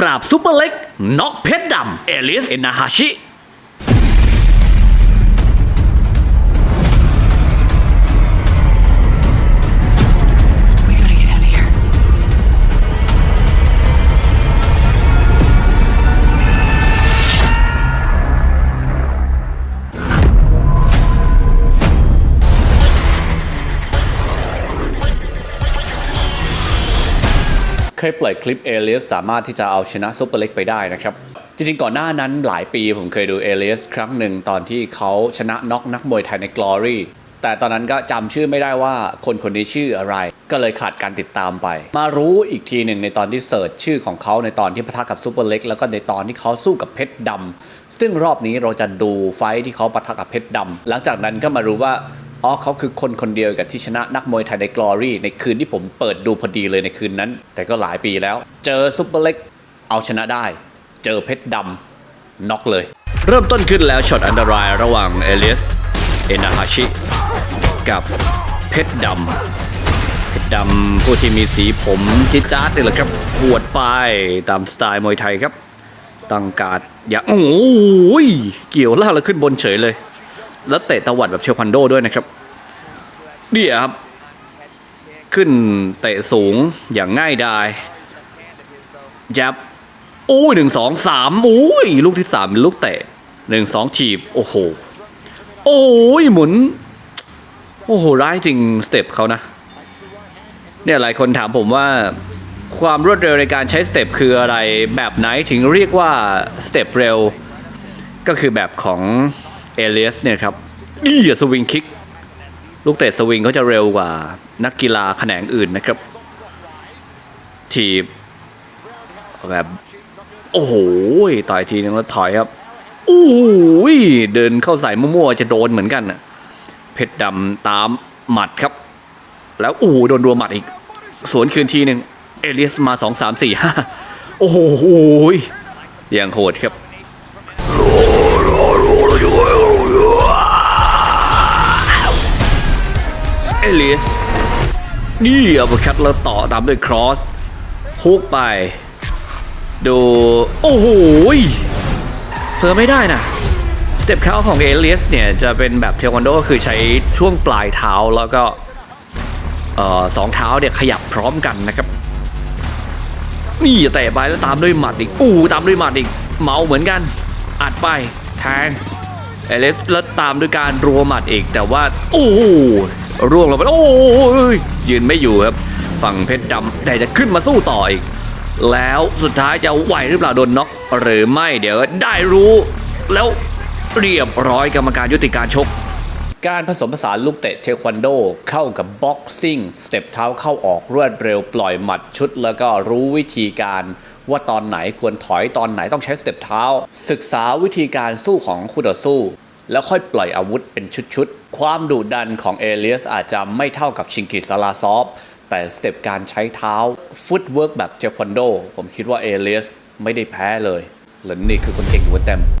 ปราบซุปเปอร์เล็กน็อกเพชรดำเอลิสเอนาฮาชิ เคยปล่อยคลิปเอเลียสสามารถที่จะเอาชนะซุปเปอร์เล็กไปได้นะครับ จริงๆ ก่อนหน้านั้นหลายปีผมเคยดูเอเลียสครั้งหนึ่งตอนที่เขาชนะน็อกนักมวยไทยในกลอรี่แต่ตอนนั้นก็จำชื่อไม่ได้ว่าคนคนนี้ชื่ออะไร ก็เลยขาดการติดตามไป มารู้อีกทีหนึ่งในตอนที่เสิร์ชชื่อของเขาในตอนที่ปะทะกับซูเปอร์เล็กแล้วก็ในตอนที่เขาสู้กับเพชรดำซึ่งรอบนี้เราจะดูไฟที่เขาปะทะกับเพชรดำหลังจากนั้นก็มารู้ว่า อ๋อเขาคือคนคนเดียวกับที่ชนะนักมวยไทยในกลอรี่ในคืนที่ผมเปิดดูพอดีเลยในคืนนั้น แต่ก็หลายปีแล้ว เจอซุปเปอร์เล็กเอาชนะได้ เจอเพชรดำน็อกเลย เริ่มต้นขึ้นแล้วช็อตอันตรายระหว่างเอเลียสเอนาฮาชิกับเพชรดำเพชรดำผู้ที่มีสีผมจิจ๊าดนี่แหละครับหวดไปตามสไตล์มวยไทยครับ ตั้งการดอย่างโอ้ยเกี่ยวล่าแล้วขึ้นบนเฉยเลย แล้วเตะตะวัดแบบเชควันโดด้วยนะครับ เนี่ยครับ ขึ้นเตะสูงอย่างง่ายดายจับโอ้ยหนึ่งสองสามโอ้ยลูกที่สามเป็นลูกเตะหนึ่งสองฉีบโอ้โหโอ้ยหมุน โอ้โหร้ายจริงสเต็ปเขานะ เนี่ยหลายคนถามผมว่าความรวดเร็วในการใช้สเต็ปคืออะไรแบบไหนถึงเรียกว่าสเต็ปเร็ว ก็คือแบบของเอเลียสเนี่ยครับนี่สวิงคิก ลูกเตะสวิงเขาจะเร็วกว่านักกีฬาแขนงอื่นนะครับ ทีบแบบ โอ้โหต่อยทีนึงแล้วถอยครับโอ้โหเดินเข้าใส่มั่วๆจะโดนเหมือนกันนะเพชรดำตามหมัดครับ แล้วโอ้โหโดนรัวหมัดอีก สวนคืนทีหนึ่งเอเลียสมาสองสามสี่ห้าโอ้โหอย่างโหดครับ ลิสนี่อัปคัตแล้วต่อตามด้วยครอสฮุกไป ดู โอ้โหเพิ่มไม่ได้นะสเต็ปเข้าของเอลิสเนี่ย จะเป็นแบบเทควันโดก็คือใช้ช่วงปลายเท้าแล้วก็สองเท้าเนี่ยขยับพร้อมกันนะครับ นี่เตะไปแล้วตามด้วยหมัดอีกอู้ตามด้วยหมัดอีกเมาเหมือนกันอัดไปแทงเอลิสแล้วตามด้วยการรัวหมัดอีกแต่ว่า โอ้ ร่วงลงไปโอ้ยยืนไม่อยู่ครับ ฝั่งเพชรดำแต่จะขึ้นมาสู้ต่ออีก แล้วสุดท้ายจะไหวหรือเปล่าโดนน็อกหรือไม่เดี๋ยวได้รู้ แล้วเรียบร้อยกรรมการยุติการชก การผสมผสานลูกเตะเทควันโดเข้ากับบ็อกซิ่งสเต็ปเท้าเข้าออกรวดเร็วปล่อยหมัดชุดแล้วก็รู้วิธีการว่าตอนไหนควรถอยตอนไหนต้องใช้สเต็ปเท้า ศึกษาวิธีการสู้ของคู่ต่อสู้ แล้วค่อยปล่อยอาวุธเป็นชุดๆ ความดุดันของเอเลียสอาจจะไม่เท่ากับชิงกิสลาซอฟแต่สเต็ปการใช้เท้าฟุตเวิร์กแบบเจควันโด ผมคิดว่าเอเลียสไม่ได้แพ้เลยหลุนี่คือคนเก่งหัวเต็ม